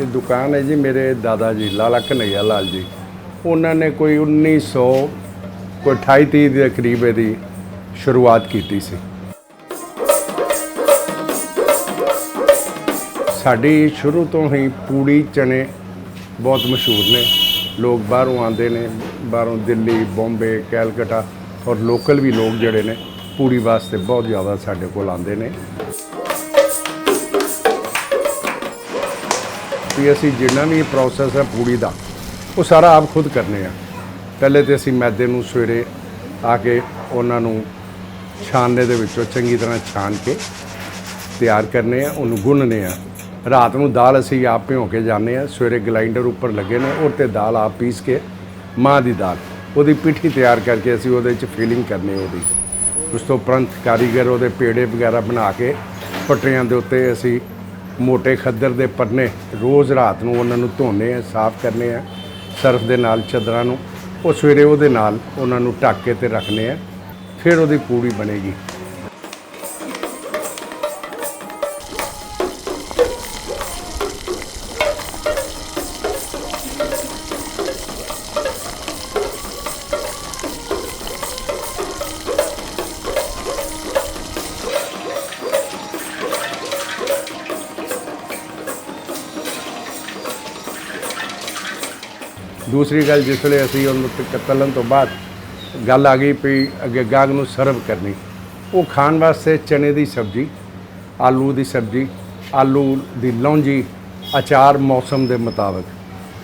ਇਹ ਦੁਕਾਨ ਹੈ ਜੀ ਮੇਰੇ ਦਾਦਾ ਜੀ, ਲਾਲਾ ਕਨਈਆ ਲਾਲ ਜੀ। ਉਹਨਾਂ ਨੇ ਕੋਈ 1900 ਕੋਈ 28 30 ਦੇ ਕਰੀਬ ਇਹਦੀ ਸ਼ੁਰੂਆਤ ਕੀਤੀ ਸੀ। ਸਾਡੀ ਸ਼ੁਰੂ ਤੋਂ ਹੀ ਪੂੜੀ ਚਨੇ ਬਹੁਤ ਮਸ਼ਹੂਰ ਨੇ। ਲੋਕ ਬਾਹਰੋਂ ਆਉਂਦੇ ਨੇ, ਬਾਹਰੋਂ ਦਿੱਲੀ, ਬੰਬੇ, ਕੈਲਕਟਾ ਔਰ ਲੋਕਲ ਵੀ ਲੋਕ ਜਿਹੜੇ ਨੇ ਪੂੜੀ ਵਾਸਤੇ ਬਹੁਤ ਜ਼ਿਆਦਾ ਸਾਡੇ ਕੋਲ ਆਉਂਦੇ ਨੇ। ਵੀ ਅਸੀਂ ਜਿੰਨਾ ਵੀ ਪ੍ਰੋਸੈਸ ਹੈ ਪੂੜੀ ਦਾ, ਉਹ ਸਾਰਾ ਆਪ ਖੁਦ ਕਰਨੇ ਆ। ਪਹਿਲੇ ਤੇ ਅਸੀਂ ਮੈਦੇ ਨੂੰ ਸਵੇਰੇ ਆ ਕੇ ਉਹਨਾਂ ਨੂੰ ਛਾਨਣੇ ਦੇ ਵਿੱਚੋਂ ਚੰਗੀ ਤਰ੍ਹਾਂ ਛਾਨ ਕੇ ਤਿਆਰ ਕਰਨੇ ਆ, ਉਹਨੂੰ ਗੁੰਨਨੇ ਆ। ਰਾਤ ਨੂੰ ਦਾਲ ਅਸੀਂ ਆਪ ਭਿਓ ਕੇ ਜਾਂਦੇ ਆ, ਸਵੇਰੇ ਗਲਾਈਂਡਰ ਉੱਪਰ ਲੱਗੇ ਨੇ ਉਹ ਤੇ ਦਾਲ ਆਪ ਪੀਸ ਕੇ ਮਾਂ ਦੀ ਦਾਲ। ਉਹਦੀ ਪਿੱਠੀ ਤਿਆਰ ਕਰਕੇ ਅਸੀਂ ਉਹਦੇ ਵਿੱਚ ਫੀਲਿੰਗ ਕਰਨੀ ਉਹਦੀ। ਉਸ ਤੋਂ ਉਪਰੰਤ ਕਾਰੀਗਰ ਉਹਦੇ ਪੇੜੇ ਵਗੈਰਾ ਬਣਾ ਕੇ ਪਟਰੀਆਂ ਦੇ ਉੱਤੇ ਅਸੀਂ ਮੋٹے ਖੱਦਰ ਦੇ ਪਰਨੇ ਰੋਜ਼ ਰਾਤ ਨੂੰ ਉਹਨਾਂ ਨੂੰ ਧੋਨੇ ਆ, ਸਾਫ਼ ਕਰਨੇ ਆ, ਸਰਫ ਦੇ ਨਾਲ ਚਾਦਰਾਂ ਨੂੰ, ਉਹ ਸਵੇਰੇ ਉਹਦੇ ਨਾਲ ਉਹਨਾਂ ਨੂੰ ਢੱਕ ਕੇ ਤੇ ਰੱਖਨੇ ਆ, ਫਿਰ ਉਹਦੀ ਪੂੜੀ ਬਣੇਗੀ। ਦੂਸਰੀ ਗੱਲ ਜਿਸ ਵੇਲੇ ਅਸੀਂ ਉਹਨੂੰ ਤ- ਤਲਣ ਤੋਂ ਬਾਅਦ ਗੱਲ ਆ ਗਈ ਵੀ ਅੱਗੇ ਗਾਹਕ ਨੂੰ ਸਰਵ ਕਰਨੀ। ਉਹ ਖਾਣ ਵਾਸਤੇ ਚਨੇ ਦੀ ਸਬਜ਼ੀ, ਆਲੂ ਦੀ ਸਬਜ਼ੀ, ਆਲੂ ਦੀ ਲੌਂਜੀ, ਅਚਾਰ ਮੌਸਮ ਦੇ ਮੁਤਾਬਕ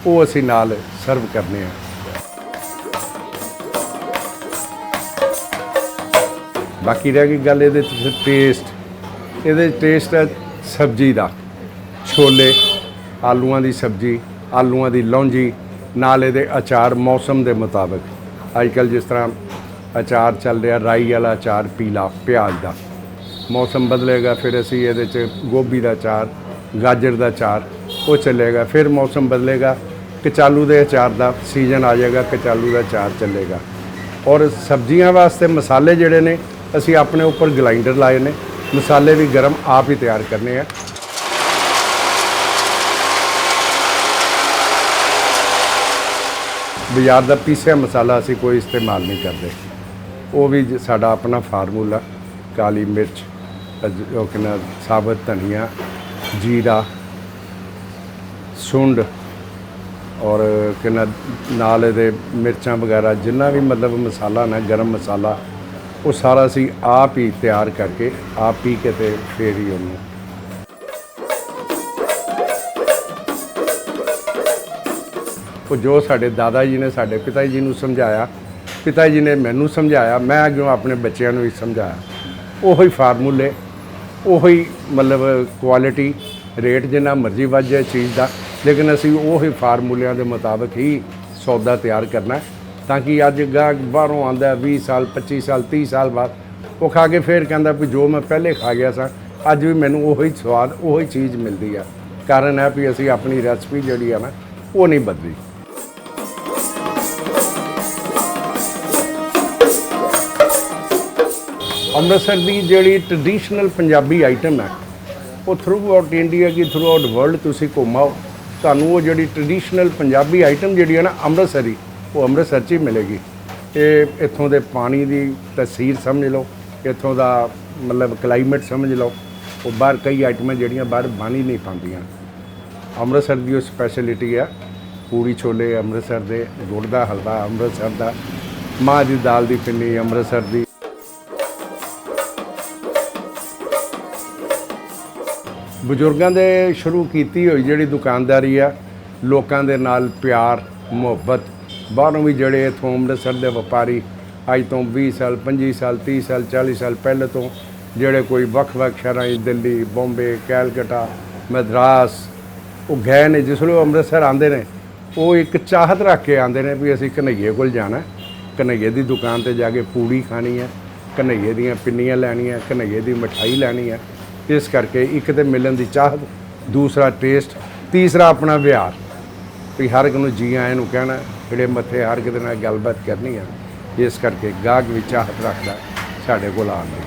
ਉਹ ਅਸੀਂ ਨਾਲ ਸਰਵ ਕਰਨੇ ਆ। ਬਾਕੀ ਰਹਿ ਗਈ ਗੱਲ ਇਹਦੇ ਚ ਟੇਸਟ ਇਹਦੇ ਟੇਸਟ ਹੈ ਸਬਜ਼ੀ ਦਾ। ਛੋਲੇ, ਆਲੂਆਂ ਦੀ ਸਬਜ਼ੀ, ਆਲੂਆਂ ਦੀ ਲੌਂਜੀ ਨਾਲ ਇਹਦੇ ਅਚਾਰ ਮੌਸਮ ਦੇ ਮੁਤਾਬਕ। ਅੱਜ ਕੱਲ੍ਹ ਜਿਸ ਤਰ੍ਹਾਂ ਅਚਾਰ ਚੱਲ ਰਿਹਾ, ਰਾਈ ਵਾਲਾ ਅਚਾਰ, ਪੀਲਾ, ਪਿਆਜ਼ ਦਾ। ਮੌਸਮ ਬਦਲੇਗਾ, ਫਿਰ ਅਸੀਂ ਇਹਦੇ 'ਚ ਗੋਭੀ ਦਾ ਅਚਾਰ, ਗਾਜਰ ਦਾ ਅਚਾਰ, ਉਹ ਚੱਲੇਗਾ, ਫਿਰ ਮੌਸਮ ਬਦਲੇਗਾ। ਕਚਾਲੂ ਦੇ ਅਚਾਰ ਦਾ ਸੀਜ਼ਨ ਆ ਜਾਏਗਾ, ਕਚਾਲੂ ਦਾ ਅਚਾਰ ਚੱਲੇਗਾ। ਔਰ ਸਬਜ਼ੀਆਂ ਵਾਸਤੇ ਮਸਾਲੇ ਜਿਹੜੇ ਨੇ, ਅਸੀਂ ਆਪਣੇ ਉੱਪਰ ਗਲਾਈਂਡਰ ਲਾਏ ਨੇ। ਮਸਾਲੇ ਵੀ ਗਰਮ ਆਪ ਹੀ ਤਿਆਰ ਕਰਨੇ ਆ। ਬਾਜ਼ਾਰ ਦਾ ਪੀਸਿਆ ਮਸਾਲਾ ਅਸੀਂ ਕੋਈ ਇਸਤੇਮਾਲ ਨਹੀਂ ਕਰਦੇ। ਉਹ ਵੀ ਜ- ਸਾਡਾ ਆਪਣਾ ਫਾਰਮੂਲਾ, ਕਾਲੀ ਮਿਰਚ ਉਹ ਕਿਨਾ ਸਾਬਤ ਧਨੀਆ, ਜੀਰਾ, ਸੁੰਡ ਔਰ ਕਿਨਾ ਨਾਲ ਇਹਦੇ ਮਿਰਚਾਂ ਵਗੈਰਾ, ਜਿੰਨਾ ਵੀ ਮਤਲਬ ਮਸਾਲਾ ਨਾ, ਗਰਮ ਮਸਾਲਾ, ਉਹ ਸਾਰਾ ਅਸੀਂ ਆਪ ਹੀ ਤਿਆਰ ਕਰਕੇ, ਆਪ ਹੀ ਕੇ ਤੇ ਫੇਰ ਹੀ ਉਹਨੂੰ ਉਹ ਜੋ ਸਾਡੇ ਦਾਦਾ ਜੀ ਨੇ ਸਾਡੇ ਪਿਤਾ ਜੀ ਨੂੰ ਸਮਝਾਇਆ, ਪਿਤਾ ਜੀ ਨੇ ਮੈਨੂੰ ਸਮਝਾਇਆ, ਮੈਂ ਅੱਗੇ ਆਪਣੇ ਬੱਚਿਆਂ ਨੂੰ ਵੀ ਸਮਝਾਇਆ। ਉਹੋ ਹੀ ਫਾਰਮੂਲੇ, ਉਹੋ ਹੀ ਮਤਲਬ ਕੁਆਲਿਟੀ, ਰੇਟ ਜਿੰਨਾ ਮਰਜ਼ੀ ਵੱਧ ਜਾਏ ਚੀਜ਼ ਦਾ, ਲੇਕਿਨ ਅਸੀਂ ਉਹੀ ਫਾਰਮੂਲਿਆਂ ਦੇ ਮੁਤਾਬਕ ਹੀ ਸੌਦਾ ਤਿਆਰ ਕਰਨਾ ਤਾਂ ਕਿ ਅੱਜ ਗਾਹਕ ਬਾਹਰੋਂ ਆਂਦਾ 20 ਸਾਲ 25 ਸਾਲ 30 ਸਾਲ ਬਾਅਦ, ਉਹ ਖਾ ਕੇ ਫੇਰ ਕਹਿੰਦਾ ਵੀ ਜੋ ਮੈਂ ਪਹਿਲੇ ਖਾ ਗਿਆ ਸਾਂ, ਅੱਜ ਵੀ ਮੈਨੂੰ ਉਹੀ ਸਵਾਦ, ਉਹੀ ਚੀਜ਼ ਮਿਲਦੀ ਆ। ਕਾਰਨ ਹੈ ਵੀ ਅਸੀਂ ਆਪਣੀ ਰੈਸਪੀ ਜਿਹੜੀ ਆ ਨਾ, ਉਹ ਨਹੀਂ ਬਦਲੀ। ਅੰਮ੍ਰਿਤਸਰ ਦੀ ਜਿਹੜੀ ਟ੍ਰੈਡੀਸ਼ਨਲ ਪੰਜਾਬੀ ਆਈਟਮ ਹੈ, ਉਹ ਥਰੂ ਆਊਟ ਇੰਡੀਆ ਕੀ ਥਰੂ ਆਊਟ ਵਰਲਡ ਤੁਸੀਂ ਘੁੰਮਾਓ, ਤੁਹਾਨੂੰ ਉਹ ਜਿਹੜੀ ਟ੍ਰੈਡੀਸ਼ਨਲ ਪੰਜਾਬੀ ਆਈਟਮ ਜਿਹੜੀ ਹੈ ਨਾ ਅੰਮ੍ਰਿਤਸਰੀ, ਉਹ ਅੰਮ੍ਰਿਤਸਰ 'ਚ ਹੀ ਮਿਲੇਗੀ। ਇਹ ਇੱਥੋਂ ਦੇ ਪਾਣੀ ਦੀ ਤਸਵੀਰ ਸਮਝ ਲਓ, ਇੱਥੋਂ ਦਾ ਮਤਲਬ ਕਲਾਈਮੇਟ ਸਮਝ ਲਓ, ਉਹ ਬਾਹਰ ਕਈ ਆਈਟਮਾਂ ਜਿਹੜੀਆਂ ਬਾਹਰ ਬਣ ਹੀ ਨਹੀਂ ਪਾਉਂਦੀਆਂ। ਅੰਮ੍ਰਿਤਸਰ ਦੀ ਉਹ ਸਪੈਸ਼ਲਿਟੀ ਆ, ਪੂਰੀ ਛੋਲੇ ਅੰਮ੍ਰਿਤਸਰ ਦੇ, ਗੁੜ ਦਾ, ਹਲਵਾ ਅੰਮ੍ਰਿਤਸਰ ਦਾ, ਮਾਂ ਦੀ ਦਾਲ ਦੀ ਪਿੰਨੀ ਅੰਮ੍ਰਿਤਸਰ ਦੀ ਬਜ਼ੁਰਗਾਂ ਦੇ ਸ਼ੁਰੂ ਕੀਤੀ ਹੋਈ ਜਿਹੜੀ ਦੁਕਾਨਦਾਰੀ ਆ, ਲੋਕਾਂ ਦੇ ਨਾਲ ਪਿਆਰ, ਮੁਹੱਬਤ, ਬਾਹਰੋਂ ਵੀ ਜਿਹੜੇ ਇੱਥੋਂ ਅੰਮ੍ਰਿਤਸਰ ਦੇ ਵਪਾਰੀ ਅੱਜ ਤੋਂ 20 ਸਾਲ 25 ਸਾਲ 30 ਸਾਲ 40 ਸਾਲ ਪਹਿਲੇ ਤੋਂ ਜਿਹੜੇ ਕੋਈ ਵੱਖ-ਵੱਖ ਸ਼ਹਿਰਾਂ 'ਚ ਦਿੱਲੀ, ਬੰਬੇ, ਕੈਲਕਟਾ, ਮਦਰਾਸ, ਉਹ ਗਏ ਨੇ, ਜਿਸ ਵੇਲੇ ਅੰਮ੍ਰਿਤਸਰ ਆਉਂਦੇ ਨੇ, ਉਹ ਇੱਕ ਚਾਹਤ ਰੱਖ ਕੇ ਆਉਂਦੇ ਨੇ ਵੀ ਅਸੀਂ ਕਨਈਏ ਕੋਲ ਜਾਣਾ ਹੈ। ਕਨਈਏ ਦੀ ਦੁਕਾਨ ਤੇ ਜਾ ਕੇ ਪੂੜੀ ਖਾਣੀ ਹੈ ਕਨਈਏ ਦੀਆਂ ਪਿੰਨੀਆਂ ਲੈਣੀਆਂ ਕਨਈਏ ਦੀ ਮਠਾਈ ਲੈਣੀ ਹੈ ਇਸ ਕਰਕੇ ਇੱਕ ਤੇ ਮਿਲਣ ਦੀ ਚਾਹਤ ਦੂਸਰਾ ਟੇਸਟ ਤੀਸਰਾ ਆਪਣਾ ਵਿਹਾਰ। ਵੀ ਹਰ ਇੱਕ ਨੂੰ ਜੀ ਆਇਆਂ ਨੂੰ ਕਹਿਣਾ, ਜਿਹੜੇ ਮੱਥੇ ਹਰ ਇੱਕ ਦੇ ਨਾਲ ਗੱਲਬਾਤ ਕਰਨੀ ਆ, ਇਸ ਕਰਕੇ ਗਾਹਕ ਵੀ ਚਾਹਤ ਰੱਖਦਾ, ਸਾਡੇ ਕੋਲ ਆਉਣ ਦੀ।